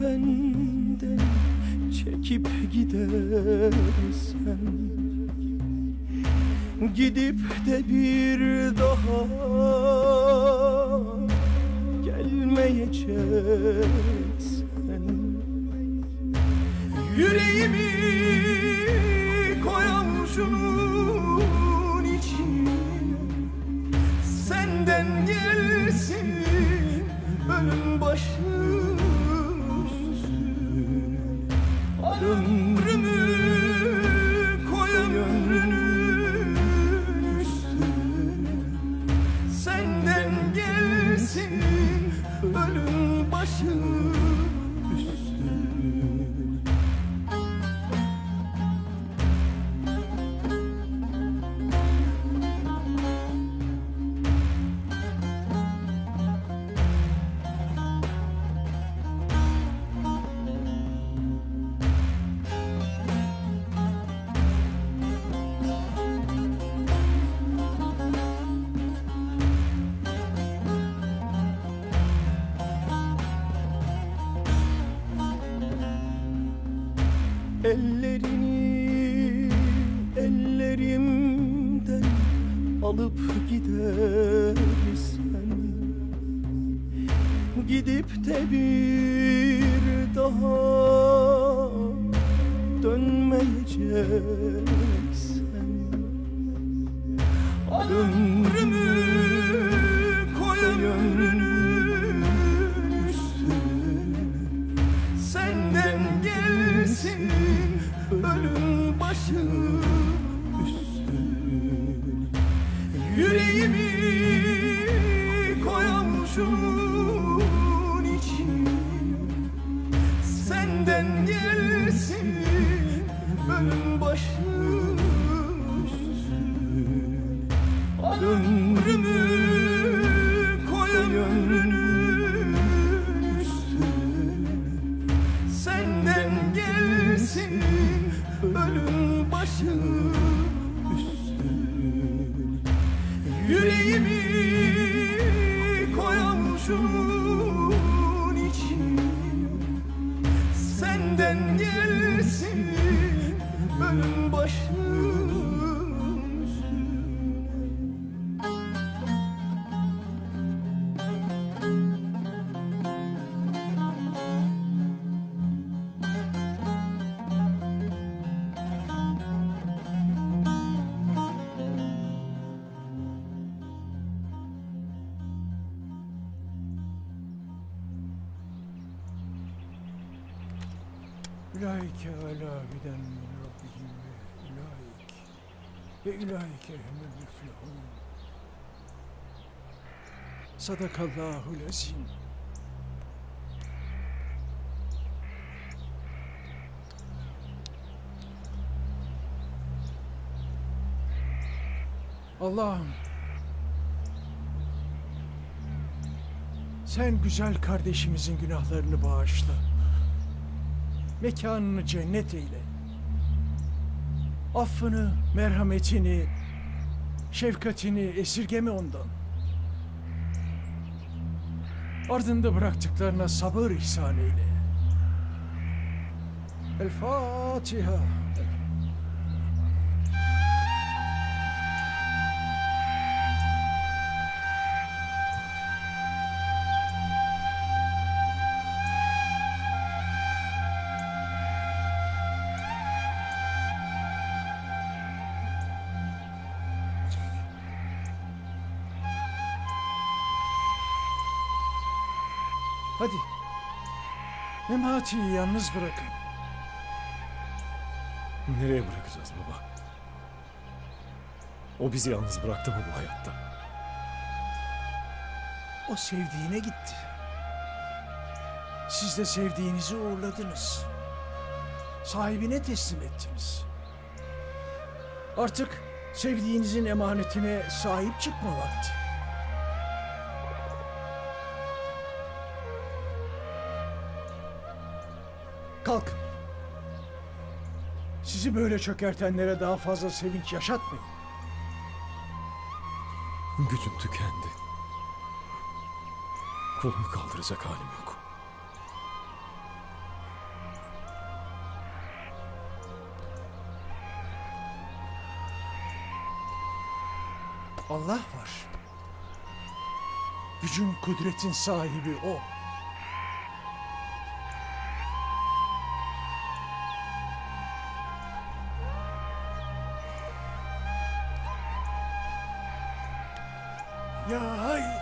benden çekip gidersen. Gidip de bir daha gelmeyeceksen Yüreğimi koyam şunun içine Senden gelsin ölüm başım Ellerini ellerimden alıp gidersen. Gidip de bir daha dönmeyeceksen başım üstüne. Yüreğimi koyam şunun içine Senden gelsin ölüm başım üstüne. Ömrümü Ülaike ala hüden min rabbihim ve ülaik ve ülaike humul müflihun. Sadakallahul azim. Allah'ım sen güzel kardeşimizin günahlarını bağışla mekanını cennet eyle. Affını, merhametini, şefkatini esirgeme ondan. Ardında bıraktıklarına sabır ihsan eyle. El Fatiha. Hadi. Memati'yi yalnız bırakın. Nereye bırakacağız baba? O bizi yalnız bıraktı mı bu hayatta? O sevdiğine gitti. Siz de sevdiğinizi uğurladınız. Sahibine teslim ettiniz. Artık sevdiğinizin emanetine sahip çıkma vakti. Kalk. Sizi böyle çökertenlere daha fazla sevinç yaşatmayın. Gücüm tükendi. Kolumu kaldıracak halim yok. Allah var. Gücün, kudretin sahibi O. やはい。